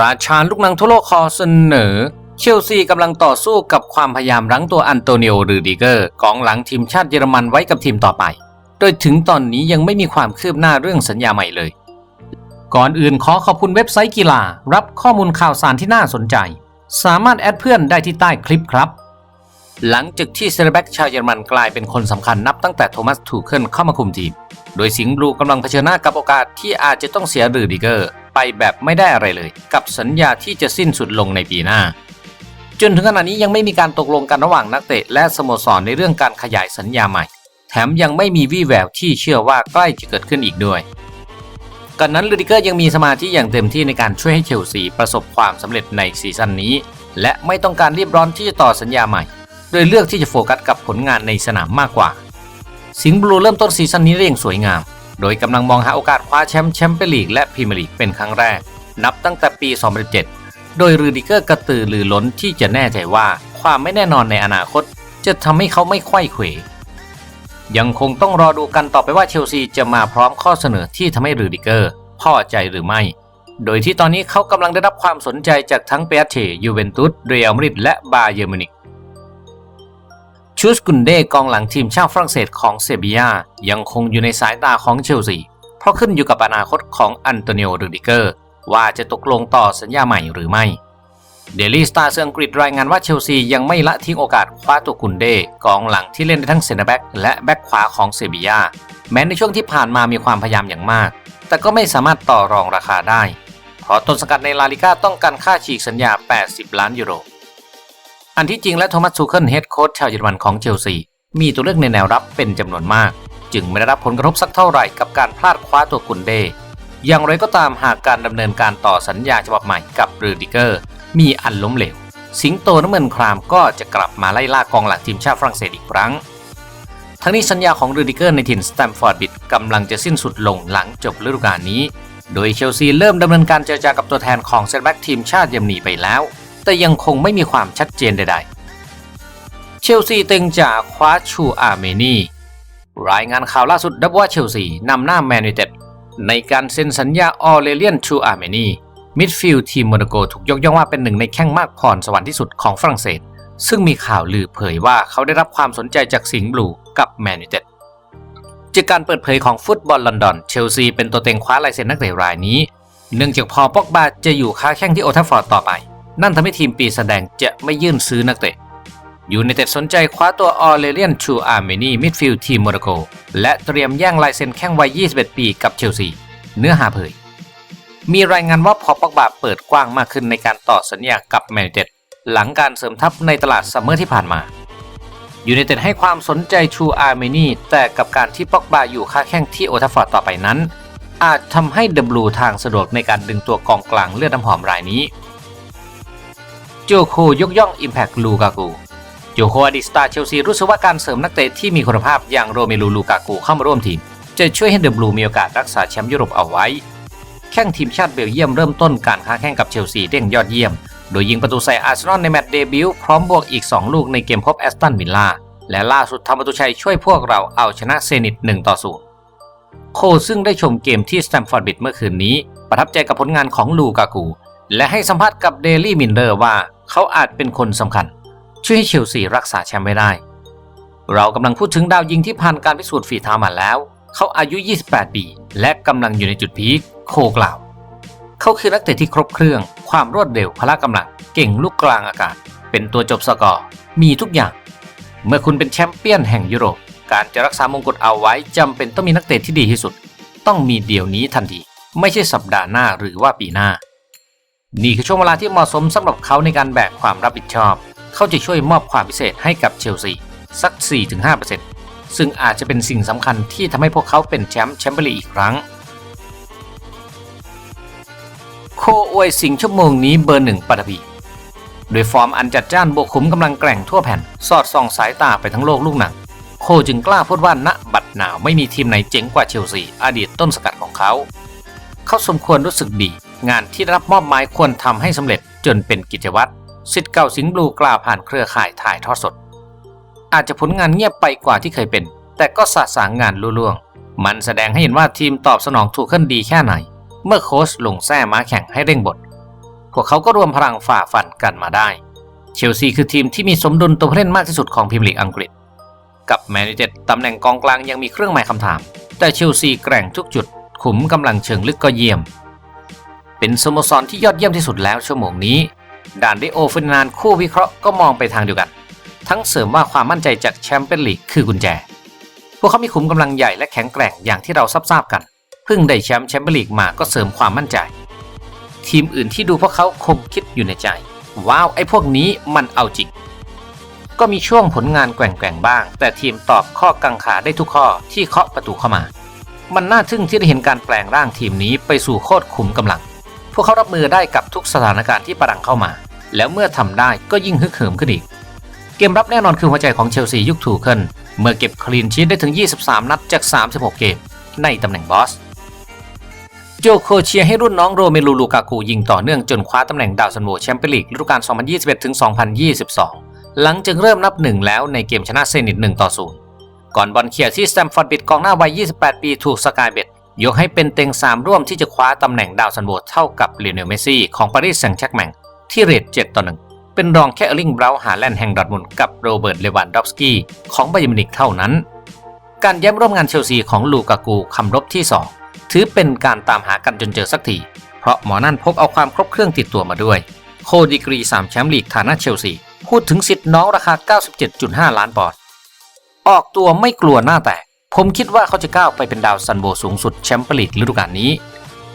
ราชาลูกหนังทั่วโลกคอเสนอ เชลซีกำลังต่อสู้กับความพยายามรั้งตัวอันโตนิโอรูดิเกอร์กองหลังทีมชาติเยอรมันไว้กับทีมต่อไป โดยถึงตอนนี้ยังไม่มีความคืบหน้าเรื่องสัญญาใหม่เลย ก่อนอื่นขอขอบคุณเว็บไซต์กีฬา รับข้อมูลข่าวสารที่น่าสนใจ สามารถแอดเพื่อนได้ที่ใต้คลิปครับ หลังจากที่เซเลแบ็กชาวเยอรมันกลายเป็นคนสำคัญนับตั้งแต่โทมัสทูเคิลเข้ามาคุมทีม โดยสิงห์บลูกำลังเผชิญหน้ากับโอกาสที่อาจจะต้องเสียรูดิเกอร์ ไปแบบไม่ได้อะไรเลย กับสัญญาที่จะสิ้นสุดลงในปีหน้า จนถึงขณะนี้ยังไม่มีการตกลงกันระหว่างนักเตะและสโมสรในเรื่องการขยายสัญญาใหม่ แถมยังไม่มีวี่แววที่เชื่อว่าใกล้จะเกิดขึ้นอีกด้วยกันนั้นลูดิเกอร์ยังมีสมาธิอย่างเต็มที่ในการช่วยให้เชลซีประสบความสำเร็จในซีซั่นนี้ และไม่ต้องการรีบร้อนที่จะต่อสัญญาใหม่ โดยเลือกที่จะโฟกัสกับผลงานในสนามมากกว่า สิงห์บลูเริ่มต้นซีซั่นนี้ได้อย่างสวยงาม โดยกำลังมองหาโอกาสคว้าแชมป์แชมเปี้ยนลีกและพรีเมียร์ลีกเป็นครั้งแรก นับตั้งแต่ปี 2017 โดยรูดิเกอร์กระตือรือร้นที่จะแน่ใจว่าความไม่แน่นอนในอนาคต จะทำให้เขาไม่ไขว้เขวยังคงต้องรอดูกันต่อไปว่าเชลซีจะมาพร้อมข้อเสนอที่ทำให้รูดิเกอร์พอใจหรือไม่ โดยที่ตอนนี้เขากำลังได้รับความสนใจจากทั้งเปียเชยูเวนตุสเรอัลมาดริดและบาเยอร์มิวนิก ชูสกุนเดกองหลังทีมชาติฝรั่งเศสของเซบียายังคงอยู่ในสายตาของเชลซี เพราะขึ้นอยู่กับอนาคตของอันโตนิโอรูดิเกอร์ ว่าจะตกลงต่อสัญญาใหม่หรือไม่เดลี่สตาร์เซอังกฤษรายงานว่าเชลซียังไม่ละทิ้งโอกาสคว้าตัวกุนเดกองหลังที่เล่นได้ทั้งเซนแบ็กและแบ็กขวาของเซบียาแม้ในช่วงที่ผ่านมามีความพยายามอย่างมาก แต่ก็ไม่สามารถต่อรองราคาได้ เพราะต้นสังกัดในลาลิก้าต้องการค่าฉีกสัญญา 80 ล้านยูโร อันที่จริงและโทมัสซูเคิลเฮดโค้ชชาวเยอรมันของเชลซีมีตัวเลือกในแนวรับเป็นจำนวนมาก จึงไม่ได้รับผลกระทบสักเท่าไหร่กับการพลาดคว้าตัวกุนเด อย่างไรก็ตามหากการดำเนินการต่อสัญญาฉบับใหม่กับรูดิเกอร์ มีอันล้มเหลว สิงโตน้ำเงินครามก็จะกลับมาไล่ล่ากองหลังทีมชาติฝรั่งเศสอีกครั้ง ทั้งนี้สัญญาของรูดิเกอร์ในถิ่นสแตมฟอร์ดบิดกำลังจะสิ้นสุดลงหลังจบฤดูกาลนี้ โดยเชลซีเริ่มดำเนินการเจรจากับตัวแทนของเซนแบ็กทีมชาติเยอรมนีไปแล้ว แต่ยังคงไม่มีความชัดเจนใดๆ เชลซีเต็งจะคว้าชูอาร์เมนี รายงานข่าวล่าสุดดับว่าเชลซีนำหน้าแมนยูเต็ดในการเซ็นสัญญาออเรเลียนชูอาร์เมนีมิดฟิลด์ทีมโมนาโกถูกยกย่องว่าเป็นหนึ่งในแข้งมากพรสวรรค์ที่สุดของฝรั่งเศส ซึ่งมีข่าวลือเผยว่าเขาได้รับความสนใจจากสิงห์บลูกับแมนยูเต็ดจากการเปิดเผยของฟุตบอลลอนดอนเชลซีเป็นตัวเต็งคว้าลายเซ็นนักเตะรายนี้ เนื่องจากพอปอกบาจะอยู่ค้าแข้งที่โอทัฟฟอร์ดต่อไป นั่นทำให้ทีมปีแสดงจะไม่ยื่นซื้อนักเตะยูไนเต็ดสนใจคว้าตัวออเรเลียนชูอาร์เมนีมิดฟิลด์ทีมโมนาโก และเตรียมแย่งลายเซ็นแข้งวัย 21 ปีกับเชลซี เนื้อหาเผย มีรายงานว่าพอปอกบาเปิดกว้างมากขึ้นในการต่อสัญญากับแมนยูเต็ดหลังการเสริมทัพในตลาดซัมเมอร์ที่ผ่านมายูไนเต็ดให้ความสนใจชูอาร์เมนีแต่กับการที่ปอกบาอยู่ค้าแข้งที่โอทัฟฟอร์ดต่อไปนั้น อาจทำให้เดบลูทางสะดวกในการดึงตัวกองกลางเลือดน้ำหอมรายนี้ โจโคยกย่อง Impact ลูกากูโจโคอดีตสตาร์เชลซีรู้สึกว่าการเสริมนักเตะที่มีคุณภาพอย่างโรเมลูลูกากูเข้ามาร่วมทีม จะช่วยให้เดอะบลูมีโอกาสรักษาแชมป์ยุโรปเอาไว้ แข้งทีมชาติเบลเยียมเริ่มต้นการค้าแข่งกับเชลซีได้อย่างยอดเยี่ยม โดยยิงประตูใส่อาร์เซนอลในแมตช์เดบิวต์พร้อมบวกอีก 2 ลูกในเกมพบแอสตันวิลล่าและล่าสุดทำประตูชัยช่วยพวกเราเอาชนะเซนิต1ต่อ0โคซึ่งได้ชมเกมที่สแตมฟอร์ดบิดเมื่อคืนนี้ ประทับใจกับผลงานของลูกากู และให้สัมภาษณ์กับเดลี่มินเดอร์ว่าเขาอาจเป็นคนสำคัญ ช่วยให้เชลซีรักษาแชมป์ไว้ได้ เรากำลังพูดถึงดาวยิงที่ผ่านการพิสูจน์ฝีเท้ามาแล้ว เขาอายุ 28 ปี และกำลังอยู่ในจุดพีคโคกล่าว เขาคือนักเตะที่ครบเครื่อง ความรวดเร็วพละกำลัง เก่งลูกกลางอากาศ เป็นตัวจบสกอร์ มีทุกอย่าง เมื่อคุณเป็นแชมป์เปี้ยนแห่งยุโรป การจะรักษามงกุฎเอาไว้จำเป็นต้องมีนักเตะที่ดีที่สุด ต้องมีเดี๋ยวนี้ทันที ไม่ใช่สัปดาห์หน้าหรือว่าปีหน้า นี่คือช่วงเวลาที่เหมาะสมสำหรับเขาในการแบกความรับผิดชอบ เขาจะช่วยมอบความพิเศษให้กับเชลซีสัก 4-5%ซึ่งอาจจะเป็นสิ่งสำคัญที่ทำให้พวกเขาเป็นแชมป์แชมเปี้ยนลีกอีกครั้ง โคอวยสิงชั่วโมงนี้เบอร์หนึ่งปัตภีโดยฟอร์มอันจัดจ้านบวกขุมกำลังแกร่งทั่วแผ่น สอดส่องสายตาไปทั้งโลกลูกหนัง โคจึงกล้าพูดว่าณบัดหนาวไม่มีทีมไหนเจ๋งกว่าเชลซีอดีตต้นสกัดของเขา เขาสมควรรู้สึกดี งานที่รับมอบหมายควรทำให้สำเร็จจนเป็นกิจวัตรสิทธิ์เก่าสิงห์บลูกล่าวผ่านเครือข่ายถ่ายทอดสด อาจจะผลงานเงียบไปกว่าที่เคยเป็น แต่ก็สะสางงานลุล่วง มันแสดงให้เห็นว่าทีมตอบสนองถูกขึ้นดีแค่ไหน เมื่อโค้ชลงแท้ม้าแข่งให้เร่งบท พวกเขาก็รวมพลังฝ่าฟันกันมาได้ เชลซีคือทีมที่มีสมดุลตัวผู้เล่นมากที่สุดของพรีเมียร์ลีกอังกฤษ กับแมนยูเต็ดตำแหน่งกองกลางยังมีเครื่องหมายคำถาม แต่เชลซีแกร่งทุกจุด ขุมกำลังเชิงลึกก็เยี่ยม เป็นสโมสรที่ยอดเยี่ยมที่สุดแล้วชั่วโมงนี้ด่านดิโอฟินนานคู่วิเคราะห์ก็มองไปทางเดียวกัน ทั้งเสริมว่าความมั่นใจจากแชมเปี้ยนลีกคือกุญแจ พวกเขามีขุมกำลังใหญ่และแข็งแกร่งอย่างที่เราทราบกัน เพิ่งได้แชมป์แชมเปี้ยนลีกมาก็เสริมความมั่นใจ ทีมอื่นที่ดูพวกเขาคงคิดอยู่ในใจ ว้าวไอ้พวกนี้มันเอาจริง ก็มีช่วงผลงานแกว่งๆบ้าง แต่ทีมตอบข้อกังขาได้ทุกข้อที่เคาะประตูเข้ามา มันน่าทึ่งที่ได้เห็นการแปลงร่างทีมนี้ไปสู่โคตรขุมกำลัง พวกเขารับมือได้กับทุกสถานการณ์ที่ประดังเข้ามา แล้วเมื่อทำได้ก็ยิ่งฮึกเหิมขึ้นอีก เกมรับแน่นอนคือหัวใจของเชลซียุคถูเคิลเมื่อเก็บคลีนชีตได้ถึง 23 นัดจาก 36 เกม ในตำแหน่งบอสโจโคเชียให้รุ่นน้องโรเมลูลูกากูยิงต่อเนื่องจนคว้าตำแหน่งดาวซันโวแชมเปี้ยนลีกฤดูกาล 2021-2022 หลังจึงเริ่มนับหนึ่งแล้วในเกมชนะเซนิต1ต่อ0ก่อนบอลเคลียร์ที่สแตมฟอร์ดบิดกองหน้าวัย 28 ปีถูกสกายเบ็ด ยกให้เป็นเต็ง 3 ร่วมที่จะคว้าตำแหน่งดาวซันโวเท่ากับเลเนลเมซี่ของปารีสแซงต์แชร์กแมงที่เรท7ต่อ1เป็นรองแค่เอร์ลิงเบราฮาแลนด์แห่งดอร์ทมุนกับโรเบิร์ตเลวันดอฟสกี้ของไบเยร์นมินิกเท่านั้น การย้ำร่วมงานเชลซีของลูกากูคำรบที่ 2 ถือเป็นการตามหากันจนเจอสักที เพราะหมอนั่นพกเอาความครบเครื่องติดตัวมาด้วย โคดีกรี 3 แชมป์ลีกฐานะเชลซี พูดถึงสิทธิ์น้องราคา 97.5 ล้านปอนด์ออกตัวไม่กลัวหน้าแตก ผมคิดว่าเขาจะก้าวไปเป็นดาวซันโบสูงสุดแชมเปี้ยนลีกฤดูกาลนี้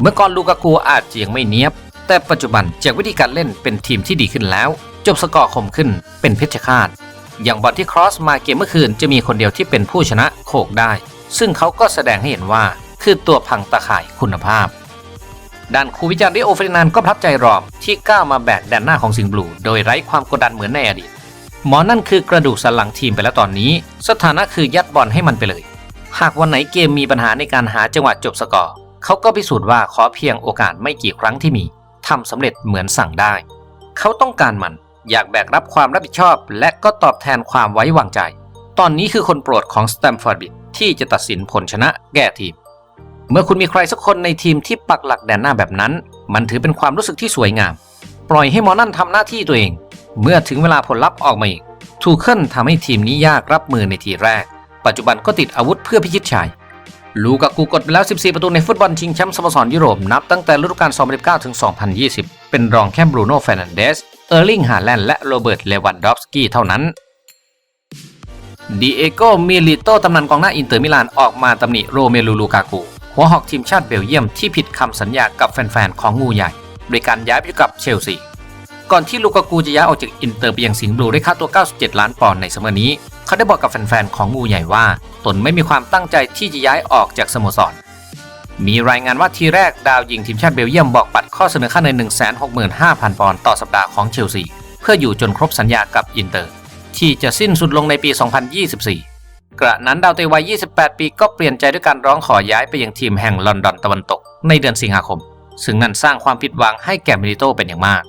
เมื่อก่อนลูกากูอาจจะยังไม่เนียบ แต่ปัจจุบันจากวิธีการเล่นเป็นทีมที่ดีขึ้นแล้ว จบสกอร์คมขึ้นเป็นเพชฌฆาต อย่างบอลที่ครอสมาเกมเมื่อคืนจะมีคนเดียวที่เป็นผู้ชนะโขกได้ ซึ่งเขาก็แสดงให้เห็นว่าคือตัวพังตะข่ายคุณภาพ ด้านครูวิจารณ์ดิโอเฟรนานก็ประทับใจรอมที่ก้าวมาแบกแดนหน้าของสิงห์บลู โดยไร้ความกดดันเหมือนในอดีตหมอนั่นคือกระดูกสันหลังทีมไปแล้วตอนนี้ สถานะคือยัดบอลให้มันไปเลย หากวันไหนเกมมีปัญหาในการหาจังหวะจบสกอร์เขาก็พิสูจน์ว่าขอเพียงโอกาสไม่กี่ครั้งที่มีทำสำเร็จเหมือนสั่งได้ เขาต้องการมันอยากแบกรับความรับผิดชอบ และก็ตอบแทนความไว้วางใจ ตอนนี้คือคนโปรดของสแตมฟอร์ดบิดที่จะตัดสินผลชนะแก่ทีม เมื่อคุณมีใครสักคนในทีมที่ปักหลักแดนหน้าแบบนั้น มันถือเป็นความรู้สึกที่สวยงาม ปล่อยให้มอนั่นทำหน้าที่ตัวเอง เมื่อถึงเวลาผลลัพธ์ออกมาอีกทูเคิลทำให้ทีมนี้ยากรับมือในทีแรก ปัจจุบันก็ติดอาวุธเพื่อพิชิตชัย ลูกากูกดไปแล้ว 14 ประตูในฟุตบอลชิงแชมป์สโมสรยุโรป นับตั้งแต่ฤดูกาล 2019 ถึง 2020 เป็นรองแค่บรูโน่เฟรนันเดส เออร์ลิง ฮาแลนด์ และโรเบิร์ต เลวันดอฟสกี้เท่านั้นดีเอโกมิลิโตตำนานกองหน้าอินเตอร์มิลานออกมาตำหนิโรเมลูลูกากูหัวหอกทีมชาติเบลเยียมที่ผิดคำสัญญากับแฟนๆของงูใหญ่ โดยการย้ายไปอยู่กับเชลซีก่อนที่ลูกากูจะย้ายออกจากอินเตอร์ไปยังสิงห์บลูด้วยค่าตัว 97 ล้านปอนด์ในสมัยนี้ เขาได้บอกกับแฟนๆของงูใหญ่ว่า ตนไม่มีความตั้งใจที่จะย้ายออกจากสโมสร มีรายงานว่าทีแรกดาวยิงทีมชาติเบลเยียมบอกปัดข้อเสนอค่าเงิน165,000 ปอนด์ต่อสัปดาห์ของเชลซี เพื่ออยู่จนครบสัญญากับอินเตอร์ ที่จะสิ้นสุดลงในปี 2024 กระนั้นดาวเตะวัย 28 ปีก็เปลี่ยนใจด้วยการร้องขอย้ายไปยังทีมแห่งลอนดอนตะวันตก ในเดือนสิงหาคม ซึ่งนั่นสร้างความผิดหวังให้แก่มิลิโตเป็นอย่างมาก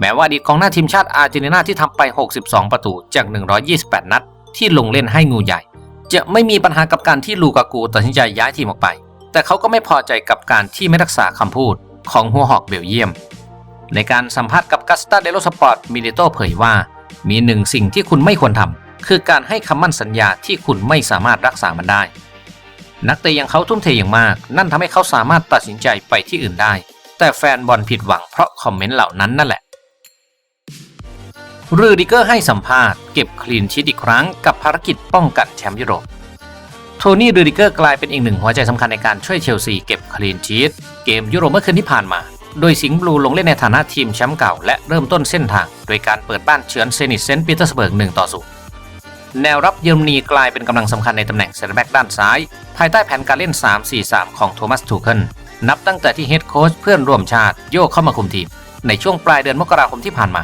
แม้ว่าอดีตกองหน้าทีมชาติอาร์เจนตินาที่ทำไป 62 ประตูจาก 128 นัด ที่ลงเล่นให้งูใหญ่ จะไม่มีปัญหากับการที่ลูกากูตัดสินใจย้ายทีมออกไป แต่เขาก็ไม่พอใจกับการที่ไม่รักษาคำพูดของหัวหอกเบลเยียม ในการสัมภาษณ์กับกัสตาเดโลสปอร์ตมิลิโตเผยว่า มีหนึ่งสิ่งที่คุณไม่ควรทำคือการให้คำมั่นสัญญาที่คุณไม่สามารถรักษามันได้ นักเตะอย่างเขาทุ่มเทอย่างมาก นั่นทำให้เขาสามารถตัดสินใจไปที่อื่นได้ แต่แฟนบอลผิดหวังเพราะคอมเมนต์เหล่านั้นนั่นแหละ รูดิเกอร์ให้สัมภาษณ์เก็บคลีนชีตอีกครั้งกับภารกิจป้องกันแชมป์ยุโรป โทนี่รูดิเกอร์กลายเป็นอีกหนึ่งหัวใจสำคัญในการช่วยเชลซีเก็บคลีนชีตเกมยุโรปเมื่อคืนที่ผ่านมา โดยสิงห์บลูลงเล่นในฐานะทีมแชมป์เก่าและเริ่มต้นเส้นทาง โดยการเปิดบ้านเฉือนเซนิตเซนต์ปีเตอร์สเบิร์ก1ต่อ0แนวรับเยอรมนีกลายเป็นกำลังสำคัญในตำแหน่งเซนเตอร์แบ็กด้านซ้าย ภายใต้แผนการเล่น 3-4-3 ของโทมัสทูเคิลนับตั้งแต่ที่เฮดโค้ชเพื่อนร่วมชาติโยกเข้ามาคุมทีม ในช่วงปลายเดือนมกราคมที่ผ่านมา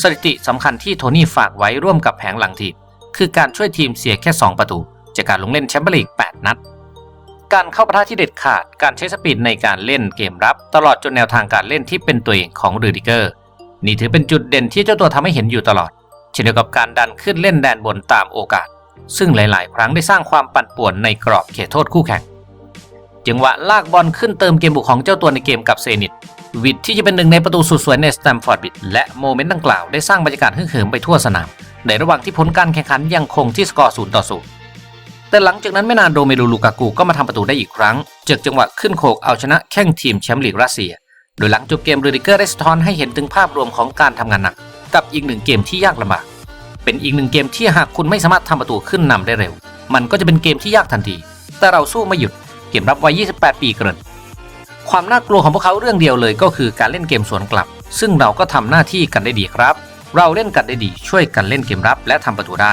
สถิติสำคัญที่โทนี่ฝากไว้ร่วมกับแผงหลังทีม คือการช่วยทีมเสียแค่ 2 ประตู จากการลงเล่นแชมเปี้ยนลีก 8 นัด การเข้าปะทะที่เด็ดขาด การใช้สปีดในการเล่นเกมรับ ตลอดจนแนวทางการเล่นที่เป็นตัวเองของรูดิเกอร์ นี่ถือเป็นจุดเด่นที่เจ้าตัวทำให้เห็นอยู่ตลอด เช่นเดียวกับการดันขึ้นเล่นแดนบนตามโอกาส ซึ่งหลาย ๆ ครั้งได้สร้างความปั่นป่วนในกรอบเขตโทษคู่แข่งจังหวะลากบอลขึ้นเติมเกมบุกของเจ้าตัวในเกมกับเซนิต วิดที่จะเป็นหนึ่งในประตูสุดสวยในสแตมฟอร์ดบิดและโมเมนต์ดังกล่าวได้สร้างบรรยากาศฮึกเหิมไปทั่วสนาม ในระหว่างที่ผลการแข่งขันยังคงที่สกอร์ศูนย์ต่อศูนย์แต่หลังจากนั้นไม่นานโดเมลูลูกากูก็มาทำประตูได้อีกครั้งจากจังหวะขึ้นโขกเอาชนะแข่งทีมแชมป์ลีกรัสเซีย โดยหลังจบเกมรูดิเกอร์ได้สะท้อนให้เห็นถึงภาพรวมของการทำงานหนัก กับอีกหนึ่งเกมที่ยากลำบากเป็นอีกหนึ่งเกมที่หากคุณไม่สามารถทำประตูขึ้นนำได้เร็ว มันก็จะเป็นเกมที่ยากทันที แต่เราสู้ไม่หยุดเกมรับวัย28 ปีเกิน ความน่ากลัวของพวกเขาเรื่องเดียวเลยก็คือการเล่นเกมสวนกลับ ซึ่งเราก็ทำหน้าที่กันได้ดีครับ เราเล่นกันได้ดีช่วยกันเล่นเกมรับและทำประตูได้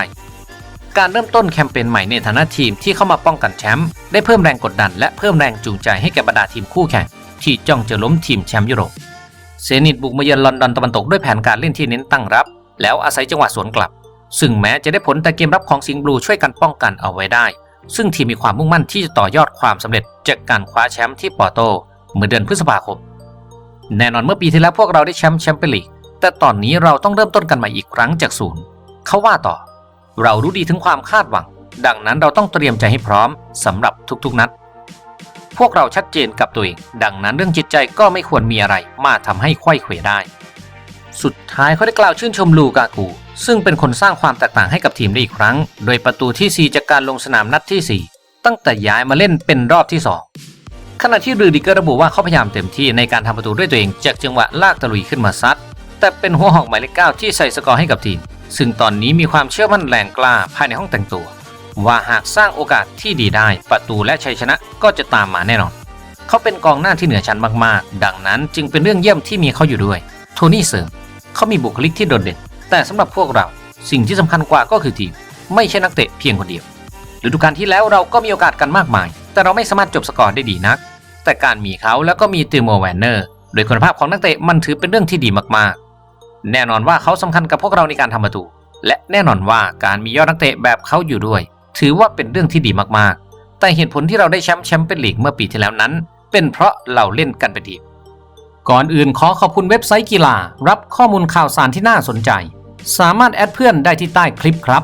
การเริ่มต้นแคมเปญใหม่ในฐานะทีมที่เข้ามาป้องกันแชมป์ได้เพิ่มแรงกดดัน และเพิ่มแรงจูงใจให้แก่บรรดาทีมคู่แข่งที่จ้องจะล้มทีมแชมป์ยุโรปเซนิตบุกมาเยือนลอนดอนตะวันตกด้วยแผนการเล่นที่เน้นตั้งรับ แล้วอาศัยจังหวะสวนกลับ ซึ่งแม้จะได้ผลแต่เกมรับของสิงห์บลูช่วยกันป้องกันเอาไว้ได้ ซึ่งทีมมีความมุ่งมั่นที่จะต่อยอดความสำเร็จจากการคว้าแชมป์ที่ปอร์โต เมื่อเดือนพฤษภาคม แน่นอนเมื่อปีที่แล้วพวกเราได้แชมป์แชมเปี้ยนลีก แต่ตอนนี้เราต้องเริ่มต้นกันใหม่อีกครั้งจากศูนย์ เขาว่าต่อ เรารู้ดีถึงความคาดหวัง ดังนั้นเราต้องเตรียมใจให้พร้อมสำหรับทุกๆนัด พวกเราชัดเจนกับตัวเอง ดังนั้นเรื่องจิตใจก็ไม่ควรมีอะไรมาทำให้ไขว้เขวได้ สุดท้ายเขาได้กล่าวชื่นชมลูกากู ซึ่งเป็นคนสร้างความแตกต่างให้กับทีมได้อีกครั้ง โดยประตูที่ 4 จากการลงสนามนัดที่ 4 ตั้งแต่ย้ายมาเล่นเป็นรอบที่ 2 ขณะที่รูดิเกอร์ระบุว่าเขาพยายามเต็มที่ในการทำประตูด้วยตัวเองจากจังหวะลากตะลุยขึ้นมาซัด แต่เป็นหัวหอกหมายเลขเก้าที่ใส่สกอร์ให้กับทีม ซึ่งตอนนี้มีความเชื่อมั่นแรงกล้าภายในห้องแต่งตัว ว่าหากสร้างโอกาสที่ดีได้ ประตูและชัยชนะก็จะตามมาแน่นอน เขาเป็นกองหน้าที่เหนือชั้นมากๆ ดังนั้นจึงเป็นเรื่องเยี่ยมที่มีเขาอยู่ด้วย โทนี่เสริม เขามีบุคลิกที่โดดเด่น แต่สำหรับพวกเราสิ่งที่สำคัญกว่าก็คือทีม ไม่ใช่นักเตะเพียงคนเดียวฤดูกาลที่แล้วเราก็มีโอกาสกันมากมาย แต่เราไม่สามารถจบสกอร์ได้ดีนัก แต่การมีเขาแล้วก็มีติโมแวนเนอร์โดยคุณภาพของนักเตะมันถือเป็นเรื่องที่ดีมากๆ แน่นอนว่าเขาสำคัญกับพวกเราในการทำประตู และแน่นอนว่าการมียอดนักเตะแบบเขาอยู่ด้วย ถือว่าเป็นเรื่องที่ดีมากๆ แต่เหตุผลที่เราได้แชมป์แชมเปี้ยนลีกเมื่อปีที่แล้วนั้น เป็นเพราะเราเล่นกันเป็นทีมก่อนอื่นขอขอบคุณเว็บไซต์กีฬา รับข้อมูลข่าวสารที่น่าสนใจ สามารถแอดเพื่อนได้ที่ใต้คลิปครับ